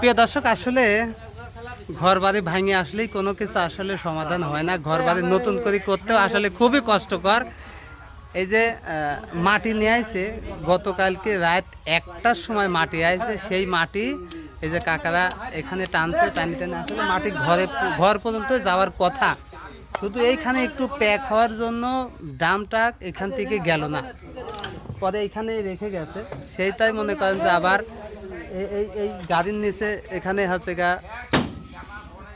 প্রিয় দর্শক, আসলে ঘর বাড়ি ভাঙে আসলেই কোনো কিছু আসলে সমাধান হয় না। ঘর বাড়ি নতুন করে করতেও আসলে খুবই কষ্টকর। এই যে মাটি নিয়ে আইছে, গতকালকে রাত একটার সময় মাটি আইছে, সেই মাটি, এই যে কাকারা এখানে টানছে, টানি টানি, আসলে মাটি ঘরে, ঘর পর্যন্ত যাওয়ার কথা। শুধু এইখানে একটু প্যাক হওয়ার জন্য ড্রামটা এখান থেকে গেল না। পরে এইখানে রেখে গেছে। সেইটাই মনে করেন যে আবার এই এই গাড়ির নিচে এখানে হচ্ছে গা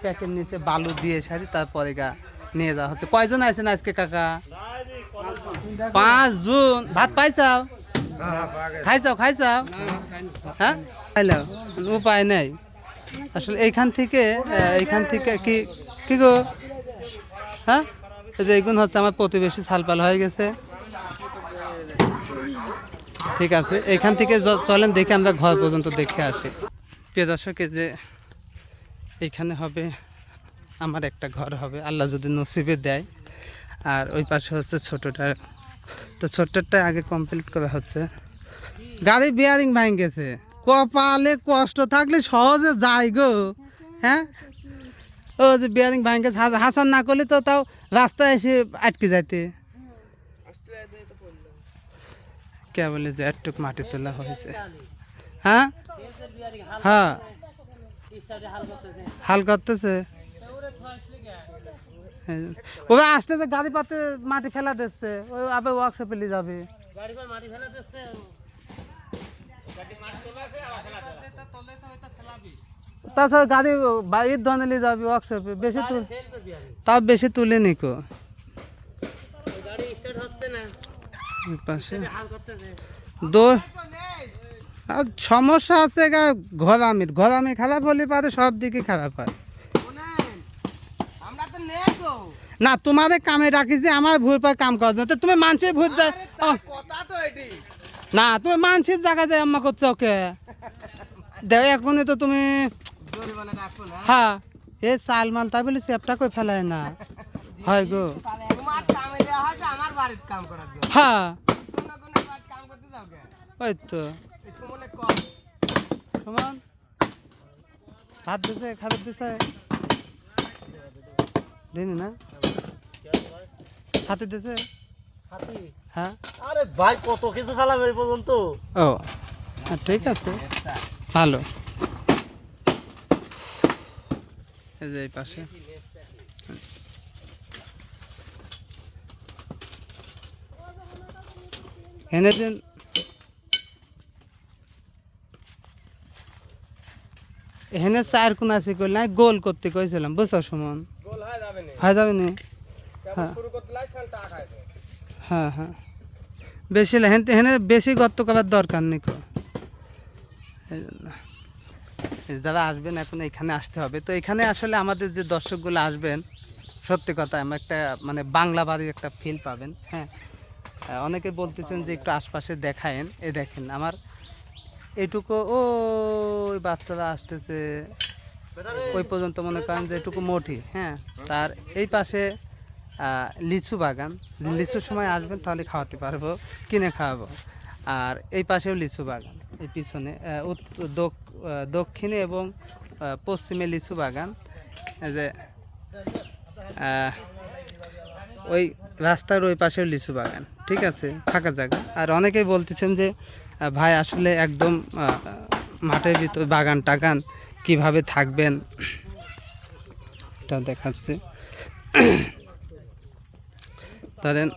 প্যাকের নিচে বালু দিয়ে সারি তারপরে গা নিয়ে যাওয়া হচ্ছে। কয়জন আছেন আজকে, কাকা? পাঁচ জুন। ভাত পাইছাও? খাইছাও খাইছাও? হ্যাঁ? উপায় নেই। আসলে এইখান থেকে এইখান থেকে কি কি গো? হ্যাঁ? এই যে এইগুণ হচ্ছে আমার প্রতিবেশী ছালপাল হয়ে গেছে। ঠিক আছে, এখান থেকে চলেন, দেখে আমরা ঘর পর্যন্ত দেখে আসি। প্রিয় দর্শক যে এইখানে হবে, আমার একটা ঘর হবে, আল্লাহ যদি নসিবে দেয়। আর ওই পাশে হচ্ছে ছোটোটা। তো ছোট্টটা আগে কমপ্লিট করা হচ্ছে। গাড়ি বিয়ারিং ভাঙ গেছে কপালে কষ্ট থাকলে সহজে যায় গো। হ্যাঁ? ও যে বিয়ারিং ভাঙ গেছে হাসান না করলে তো তাও রাস্তায় এসে আটকে যাইতে। কে বলে যে একটুক মাটি তোলা হয়েছে হ্যাঁ হ্যাঁ হাল করতেছে ওরা আসতেছে গাড়ি পাতে মাটি ফেলা দিচ্ছে ওই আবার ওয়ার্কশপে নিয়ে যাবে তাছাড়া গাড়ি বাইরের ধরনের নিয়ে যাবে ওয়ার্কশপে বেশি তুল তাও বেশি তুলে নিকো ওই পাশে। আর সমস্যা আছে গা ঘরামির। ঘরামি খারাপ হলে পারে সব দিকে খারাপ হয়। তো তো না তোমাদের কামে রাখি যে আমার ভুল পর কাম করার জন্য তো তুমি মানুষের ভুল যায় তো না তুমি মানুষের জায়গায় যায় আম্মা করছ ওকে। দেখ এখনই তো তুমি হ্যাঁ এ চাল মাল তাই বলে চেপটা করে ফেলায় না? হয় গো। বাড়ির কাম করার জন্য। হ্যাঁ। কোনো বাড়ির কাম করতে যাও কে? ওই তো। সুমনে কম। সমান। ভাত দিছে খাবার দিছে। দিনি না? হাতে দিছে? হ্যাঁ। আরে ভাই কত কিছু খেলাম এই পর্যন্ত ও হ্যাঁ, ঠিক আছে। ভালো। এই যে এই পাশে। এনে দিন। এখানে চার কোন আছে কইল না গোল করতে কইছিলাম বুঝছ সুমন? গোল হয়ে যাবে না। হয়ে হ্যাঁ। হ্যাঁ বেশি হেন হেনে বেশি গর্ত করার দরকার নেই। এই জন্য। যারা আসবেন এখন এখানে আসতে হবে। তো এখানে আসলে আমাদের যে দর্শকগুলো আসবেন সত্যি কথা আমার একটা মানে বাংলা বাড়ির একটা ফিল পাবেন হ্যাঁ। অনেকে বলতেছেন যে একটু আশপাশে দেখায়েন। এ দেখেন, আমার এটুকু, ও বাচ্চারা আসতেছে। ওই পর্যন্ত মনে করেন যে এটুকু মোটি হ্যাঁ? তার এই পাশে লিচু বাগান। লিচুর সময় আসবেন, তাহলে খাওয়াতে পারব, কিনে খাওয়াবো। আর এই পাশেও লিচু বাগান, এই পিছনে দক্ষিণে এবং পশ্চিমে লিচু বাগান। যে ওই রাস্তার ওই পাশেও লিচু বাগান। ঠিক আছে ফাঁকা জায়গা আর অনেকেই বলতেছেন যে ভাই আসলে একদম মাঠের ভিতর বাগান টাগান কীভাবে থাকবেন? এটা দেখাচ্ছে। ধরেন,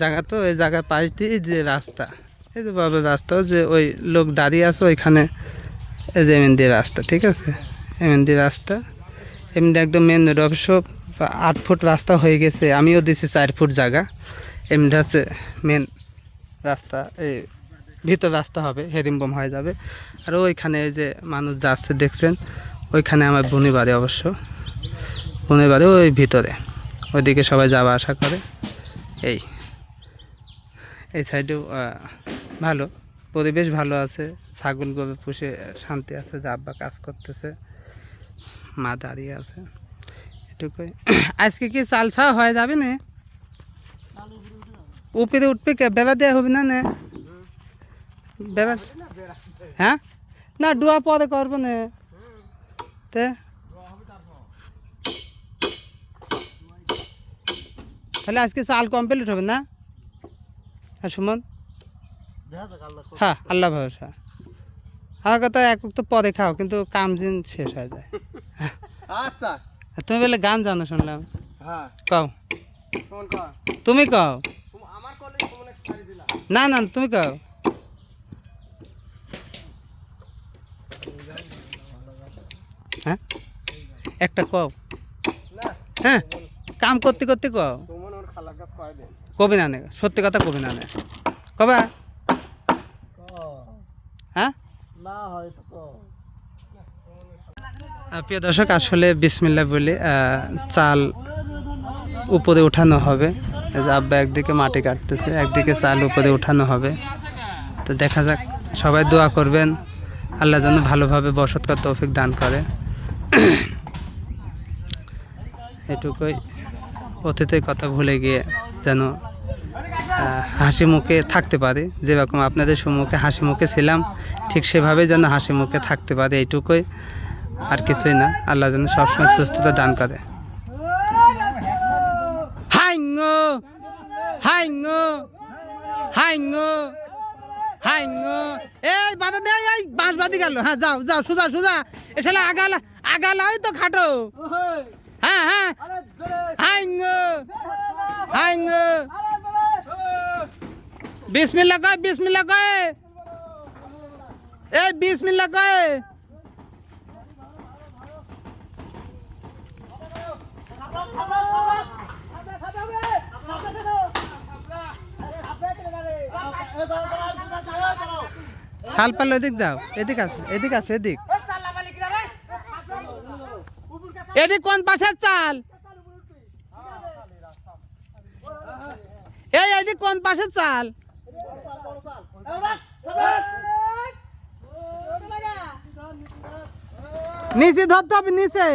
জায়গা তো ওই জায়গার পাশ দিয়ে যে রাস্তা, এই যে বাবার রাস্তা যে ওই লোক দাঁড়িয়ে আছে ওইখানে, এই যে এমএন দিয়ে রাস্তা, ঠিক আছে? এমএন দিয়ে রাস্তা, এমনি একদম মেন রোড অবশ্য আট ফুট রাস্তা হয়ে গেছে, আমিও দিছি চার ফুট জায়গা। এমনি হচ্ছে মেন রাস্তা, এই ভিতর রাস্তা হবে হেরিমবম হয়ে যাবে। আর ওইখানে যে মানুষ যাচ্ছে, দেখছেন, ওইখানে আমার বনি বাড়ি অবশ্য। বনি বাড়ি ওই ভিতরে, ওইদিকে সবাই যাওয়া আসা করে। এই এই সাইডেও ভালো, পরিবেশ ভালো আছে, ছাগল গরু পুষে শান্তি আছে, যে আব্বা কাজ করতেছে, মা দাঁড়িয়ে আছে। এটুকুই। আজকে কি চাল ছাওয়া হয়ে যাবে না? উপরে উঠবে কে? বেড়া দেওয়া হবে না না? বেড়া হ্যাঁ? না, ডুয়া পরে করব না। তে। তাহলে আজকে চাল কমপ্লিট হবে না? হ্যাঁ সুমন? হ্যাঁ আল্লাহ ভরসা। আমার কথা এক তো পরে খাও, কিন্তু কাম দিন শেষ হয়ে যায়। আচ্ছা। তুমি বলে গান জানো শুনলাম। হ্যাঁ। কও। তুমি কও। না না তুমি কও। হ্যাঁ? একটা কও। হ্যাঁ? কাম করতে করতে কও। কবি না নে সত্যি কথা কবি না নে। কবা হ্যাঁ না হয়তো তো আহ, প্রিয় দর্শক, আসলে বিসমিল্লা বলে চাল উপরে উঠানো হবে। আব্বা একদিকে মাটি কাটতেছে, একদিকে চাল উপরে উঠানো হবে। তো দেখা যাক, সবাই দোয়া করবেন, আল্লাহ যেন ভালোভাবে বসত কর তৌফিক দান করে। এটুকুই অতীতের কথা ভুলে গিয়ে যেন হাসি মুখে থাকতে পারে। যেরকম আপনাদের সম্মুখে হাসি মুখে ছিলাম, ঠিক সেভাবে যেন হাসি মুখে থাকতে পারে, এইটুকুই। আর কিছুই না। আল্লাহ যেন সবসময় সুস্থতা দান করে। হাইঙ্গো হাইঙ্গো হাইঙ্গো হাইঙ্গো এই বাধা দে, এই বাঁশ বাদি গেল। হ্যাঁ যাও যাও, সোজা সোজা। আগাল তো খাটো। হ্যাঁ হ্যাঁ। হাইঙ্গো হাইঙ্গো এই কয়। শাল পাল এদিক যাও, এদিক আসো এদিক আসো, এদিক। এদিক কোন পাশের চাল এই, এদিক কোন পাশের চাল নিচে ধরতে হবে, নিচে।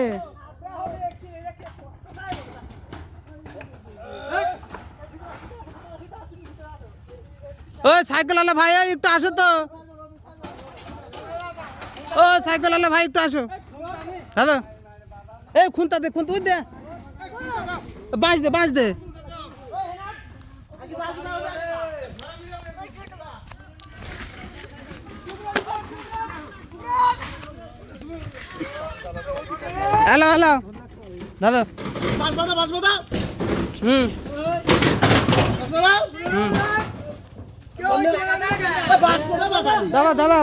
ও সাইকেল আলা ভাই একটু আসো তো। ও সাইকেল আলা ভাই একটু আসো। দাদা এই খুনতা দে খুনতা ওই দে। বাঁশ দে বাঁশ দে। Hello hello. দাদা। হুম। দাদা দাদা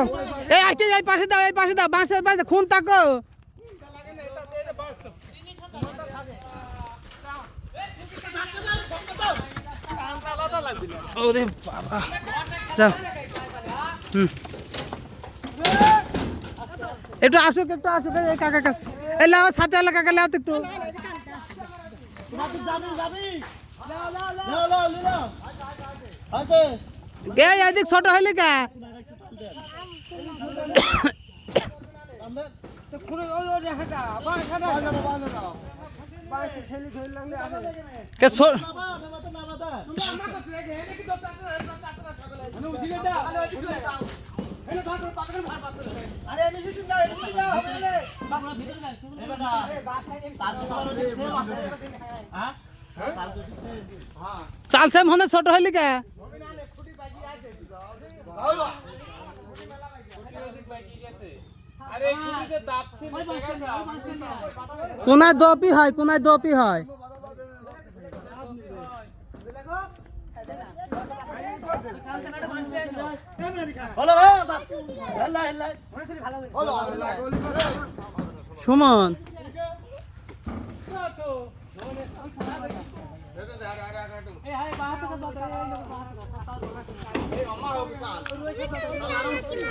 এই আইতে এই পাশে দাও এই পাশে দাও বাঁশের পাশে খুন তাকো। ওরে বাবা। যাও। হুম। একটু আসুক একটু আসুক এই কাকা কাছে। এই লাও সাথে কাকা লাও তো একটু। যাবি যাবি। লাও লাও লাও আছে এই এদিক ছোট হইলি কা? কে ছো- চাল সেম হনে ছোট হইলি কা? কোনায় দপি হয় কোনায় দপি হয়? সুমন।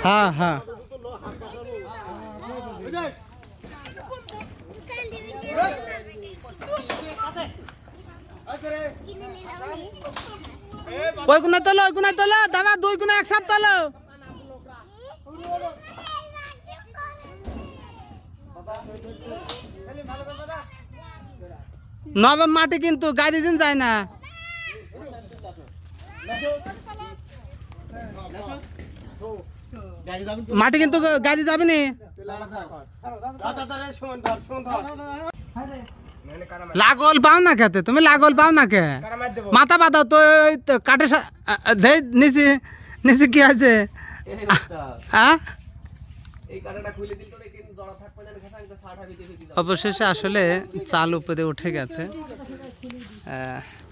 হ্যাঁ হ্যাঁ ওই কোনায় তোলো ওই কোনায় তোলো দাদা দুই কোনা একসাথে তোলো। নবম মাটি কিন্তু গাড়ি দিন যায় না? মাটি কিন্তু গাড়ি যাবে নি। লাগল পাও না খেতে, তুমি লাগল পাও না কে মাথা বাঁধাও, তো কাঠের নিচে নিচে কি আছে? হ্যাঁ অবশেষে আসলে চাল উপরে উঠে গেছে।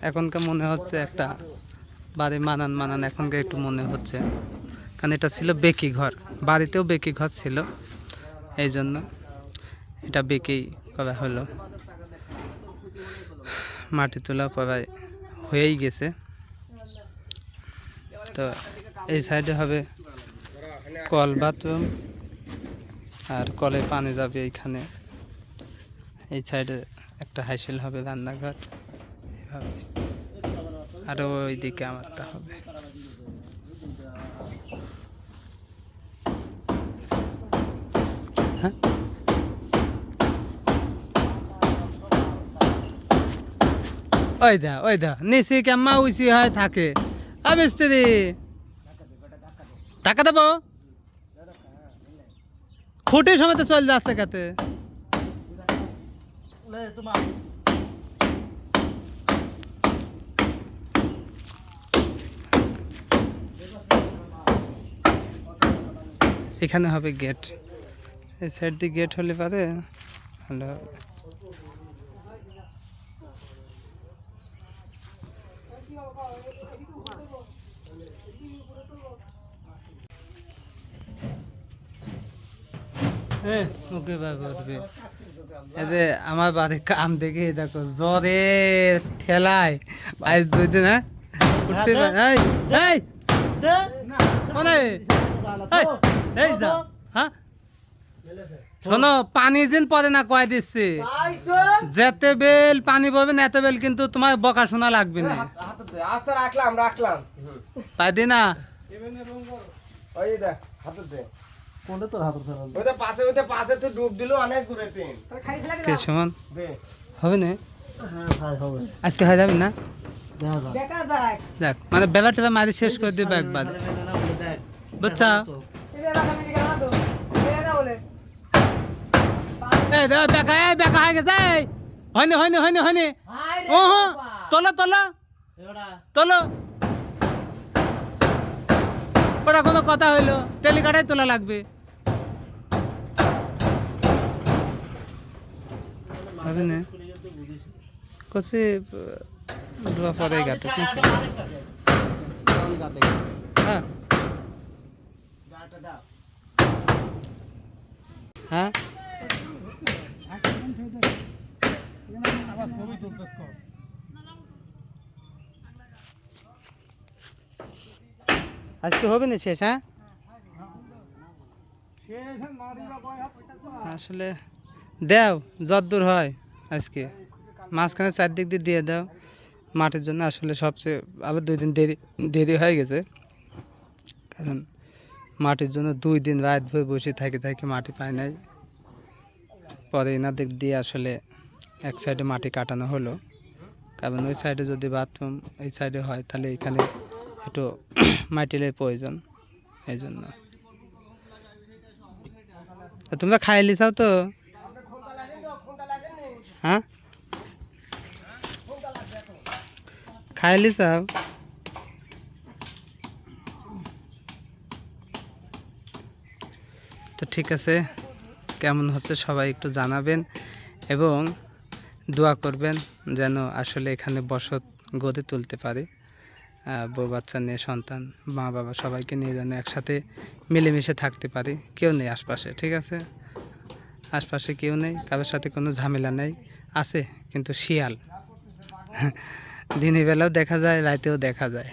এখনকার মনে হচ্ছে একটা বাড়ি মানান মানান এখনকার একটু মনে হচ্ছে। কারণ এটা ছিল বেকি ঘর, বাড়িতেও বেকি ঘর ছিল। এই জন্য এটা বেকি করা হলো। মাটি তোলা প্রায় হয়েই গেছে। তো এই সাইডে হবে কল বাথরুম। আর কলে পানি যাবে এইখানে। এই সাইডে একটা হাইসেল হবে রান্নাঘর। এভাবে আরও ওইদিকে আমারটা হবে। হ্যাঁ? ওই দা ওই দা, নিচে কেমা উইসি হয় থাকে। আ, মিস্ত্রি। টাকা দেবো? খুঁটি সময় তো চল যাচ্ছে কাতে। এখানে হবে গেট এই সাইড দিয়ে গেট হলে পারে। ভালো হবে এ, মুখে বাবা উঠবে এতে আমার বাড়ির কাম দেখে দেখো জ্বরে ঠেলায়। আজ দুই দিন হ্যাঁ? উঠতে এই এই মানে এই, এই যা হ্যাঁ? শোনো পানি যেন পরে না কয় দিচ্ছি। যেতে বেল পানি পাবে না এত বেল কিন্তু তোমার বকা শোনা লাগবে না। আচ্ছা রাখলাম রাখলাম। পাই দি না? ওই দেখ হাতে দে। কোনটা তোর ফেলা? ওইটা পাশে ওইটা পাশে তো ডুব দিল অনেক দূরে কে সমান? দে। হবে না? হ্যাঁ, ভাই, হবে। আজকে হয়ে যাবে না? দেখা যাক। দেখ মানে টেবা মারি শেষ করে দিবে একবার দেখ। বুঝছা? এই দেখ বেকা এই বেকা হয়ে গেছে এই। হয়নি হয়নি হয়নি হয়নি। ও হ্যাঁ তোলো তোলো। তোলো। ওটা কোনো কথা হইল। টেলিকাটাই তোলা লাগবে। হবে না পরে গাতে। হ্যাঁ। হ্যাঁ আজকে হবে না শেষ হ্যাঁ আসলে দেও যদ্দূর হয় আজকে। মাঝখানে চারদিক দিয়ে দিয়ে দাও। মাটির জন্য আসলে সবচেয়ে আবার দুই দিন দেরি দেরি হয়ে গেছে। কারণ মাটির জন্য দুই দিন রাত ভরে বসে থাকি থাকি মাটি পায় নাই। পরে এনাদের দিয়ে আসলে এক সাইডে মাটি কাটানো হলো। কারণ ওই সাইডে যদি বাথরুম এই সাইডে হয়, তাহলে এখানে একটু মাটিলের প্রয়োজন। এই জন্য। তোমরা খাইলি চাও তো? হ্যাঁ? খাইলি চাও তো ঠিক আছে, কেমন হচ্ছে সবাই একটু জানাবেন এবং দোয়া করবেন যেন আসলে এখানে বসত গড়ে তুলতে পারে। বউ বাচ্চা নিয়ে, সন্তান, মা বাবা সবাইকে নিয়ে যেন একসাথে মিলেমিশে থাকতে পারে, কেউ নেই আশপাশে, ঠিক আছে? আশপাশে কেউ নেই কারোর সাথে কোনো ঝামেলা নেই আছে কিন্তু শিয়াল। দিনের বেলাও দেখা যায় রাতেও দেখা যায়।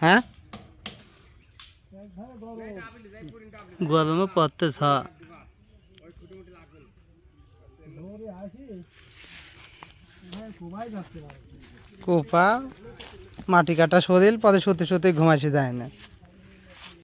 হ্যাঁ? গরমে পড়তেছ কোপা মাটি কাটা শরীর পরে সত্যি সত্যি ঘুমাইছে যায় না।